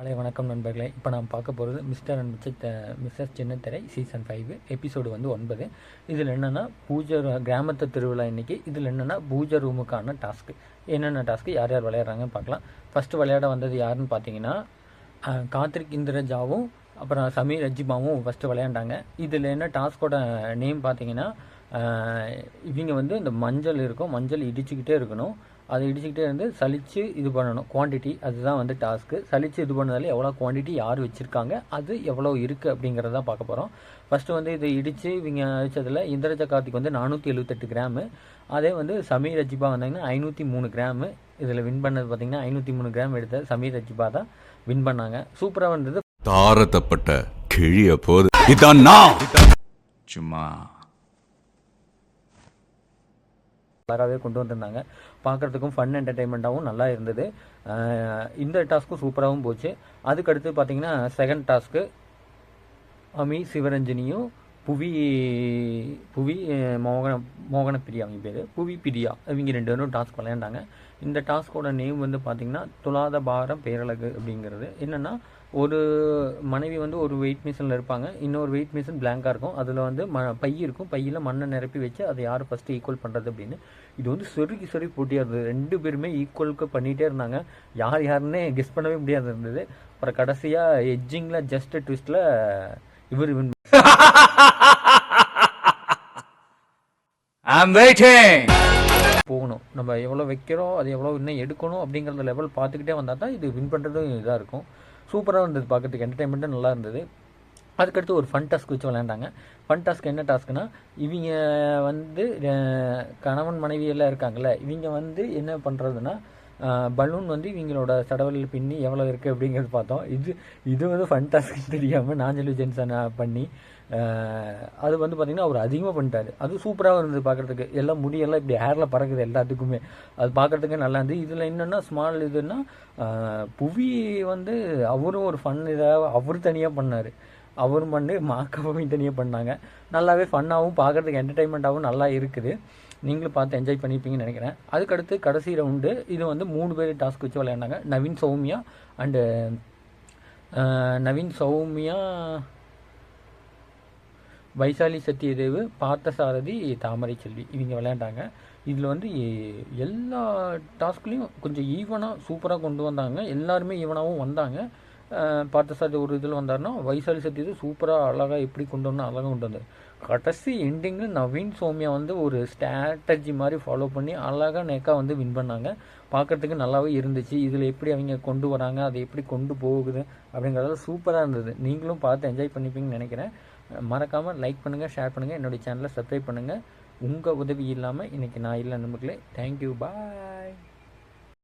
காலை வணக்கம் நண்பர்களே. இப்போ நான் பார்க்க போகிறது மிஸ்டர் அண்ட் மிச்ச மிஸ்ஸஸ் சின்னத்திரை சீசன் ஃபைவ் எபிசோடு வந்து ஒன்பது. இதில் என்னென்னா பூஜை கிராமத்து திருவிழா இன்னைக்கு. இதில் என்னென்னா பூஜை ரூமுக்கான டாஸ்க்கு என்னென்ன டாஸ்க்கு யார் யார் விளையாடுறாங்கன்னு பார்க்கலாம். ஃபஸ்ட்டு விளையாட வந்தது யாருன்னு பார்த்தீங்கன்னா கார்த்திக் இந்திரஜாவும் அப்புறம் சமீர் அஜிபாவும் ஃபஸ்ட்டு விளையாண்டாங்க. இதில் என்ன டாஸ்கோட நேம் பார்த்தீங்கன்னா இவங்க வந்து இந்த மஞ்சள் இருக்கும். மஞ்சள் இடிச்சுக்கிட்டே இருக்கணும். அதை இடிச்சுக்கிட்டே இருந்து சலிச்சு இது பண்ணணும். குவாண்டிட்டி அதுதான் வந்து டாஸ்க்கு சலிச்சு இது பண்ணதால எவ்வளோ குவாண்டிட்டி யார் வச்சுருக்காங்க? அது எவ்வளோ இருக்குது அப்படிங்கிறத பார்க்க போகிறோம் ஃபஸ்ட்டு வந்து இதை இடித்து இவங்க அடிச்சதுல இந்திரஜா கார்த்திக் வந்து நானூற்றி எழுபத்தெட்டு கிராமு. அதே வந்து சமீர் அஜிபா வந்தாங்கன்னா ஐநூற்றி மூணு கிராமு. இதில் வின் பண்ணது பார்த்தீங்கன்னா ஐநூற்றி மூணு கிராம் எடுத்த சமீர் அஜிபா தான் வின் பண்ணாங்க. சூப்பராக வந்தது. தாரத்தப்பட்ட கிழிய போது. இதான் நான். சும்மா. அழகாகவே கொண்டு வந்திருந்தாங்க. பார்க்குறதுக்கும் ஃபன் என்டர்டைன்மெண்ட்டாகவும் நல்லா இருந்தது. இந்த டாஸ்க்கும் சூப்பராகவும் போச்சு. அதுக்கடுத்து பார்த்தீங்கன்னா செகண்ட் டாஸ்க்கு அமி சிவரஞ்சனியும் புவி புவி மோகன மோகன பிரியா அவங்க பேர் புவி பிரியா இவங்க ரெண்டு பேரும் டாஸ்க் விளையாண்டாங்க. இந்த டாஸ்கோட நேம் வந்து பார்த்திங்கன்னா துலாத பாரம் பேரழகு அப்படிங்கிறது. என்னென்னா ஒரு மனைவி வந்து ஒரு வெயிட் மிஷினில் இருப்பாங்க. இன்னொரு வெயிட் மிஷின் பிளாங்காக இருக்கும். அதில் வந்து ம பை இருக்கும். பையில் மண்ணை நிரப்பி வச்சு அதை யார் ஃபஸ்ட்டு ஈக்குவல் பண்ணுறது அப்படின்னு. இது வந்து சொருகி சொருகி போட்டியாக இருந்தது. ரெண்டு பேருமே ஈக்குவலுக்கு பண்ணிகிட்டே இருந்தாங்க. யார் யாருன்னே கெஸ் பண்ணவே முடியாது இருந்தது. அப்புறம் கடைசியாக எட்ஜிங்கில் ஜஸ்ட் ட்விஸ்ட்டில் இவர் வெயிட்டிங் போகணும். நம்ம எவ்வளோ வைக்கிறோம் அது எவ்வளோ இன்னும் எடுக்கணும் அப்படிங்கிற லெவல் பார்த்துக்கிட்டே வந்தால் தான் இது வின் பண்ணுறதும் இதாக இருக்கும். சூப்பராக இருந்தது பார்க்கறதுக்கு என்டர்டைன்மெண்ட்டும் நல்லா இருந்தது. அதுக்கடுத்து ஒரு ஃபன் டாஸ்க் வச்சு விளையாண்டாங்க. ஃபன் டாஸ்க் என்ன டாஸ்க்னா இவங்க வந்து கணவன் மனைவி எல்லாம் இருக்காங்கல்ல இவங்க வந்து என்ன பண்ணுறதுன்னா பலூன் வந்து இவங்களோட தடவலில் பின்னி எவ்வளோ இருக்குது அப்படிங்கிறது பார்த்தோம். இது இது வந்து ஃபன் டாஸ்க் தெரியாமல் நாஞ்சலி ஜென்சன் பண்ணி அது வந்து பார்த்திங்கன்னா அவர் அதிகமாக பண்ணிட்டாரு. அது சூப்பராக இருந்தது பார்க்குறதுக்கு எல்லாம் முடியெல்லாம் இப்படி ஹேரில் பறக்குது எல்லாத்துக்குமே. அது பார்க்குறதுக்கு நல்லா இருந்தது. இதில் என்னென்னா ஸ்மால் இதுன்னா புவி வந்து அவரும் ஒரு ஃபன் இதாக அவர் தனியாக பண்ணார். அவரும் பண்ணி மாக்காவும் தனியாக பண்ணாங்க. நல்லாவே ஃபன்னாகவும் பார்க்குறதுக்கு என்டர்டைன்மெண்ட்டாகவும் நல்லா இருக்குது. நீங்களும் பார்த்து என்ஜாய் பண்ணியிருப்பீங்கன்னு நினைக்கிறேன். அதுக்கடுத்து கடைசி ரவுண்டு இது வந்து மூணு பேர் டாஸ்க் வச்சு விளையாண்டாங்க. நவீன் சௌமியா அண்டு நவீன் சௌமியா வைசாலி சத்யதேவ் பார்த்தசாரதி தாமரை செல்வி இவங்க விளையாண்டாங்க. இதில் வந்து எல்லா டாஸ்க்லேயும் கொஞ்சம் ஈவனாக சூப்பராக கொண்டு வந்தாங்க. எல்லாருமே ஈவனாகவும் வந்தாங்க. பார்த்தசாரதி ஒரு இதில் வந்தார்னா வைசாலி சத்தியத்தை சூப்பராக அழகாக எப்படி கொண்டு வரணும் அழகாக கொண்டு வந்தார். கடைசி எண்டிங்கில் நவீன் சோமியா வந்து ஒரு ஸ்ட்ராட்டஜி மாதிரி ஃபாலோ பண்ணி அழகாக நேக்காக வந்து வின் பண்ணாங்க. பார்க்குறதுக்கு நல்லாவே இருந்துச்சு. இதில் எப்படி அவங்க கொண்டு வராங்க அதை எப்படி கொண்டு போகுது அப்படிங்கிறதெல்லாம் சூப்பராக இருந்தது. நீங்களும் பார்த்து என்ஜாய் பண்ணிப்பீங்கன்னு நினைக்கிறேன். மறக்காமல் லைக் பண்ணுங்கள் ஷேர் பண்ணுங்கள் என்னுடைய சேனலை சப்ஸ்கிரைப் பண்ணுங்கள் உங்கள் உதவி இல்லாமல் இன்றைக்கி நான் இல்லை நண்பர்களே தேங்க்யூ பாய்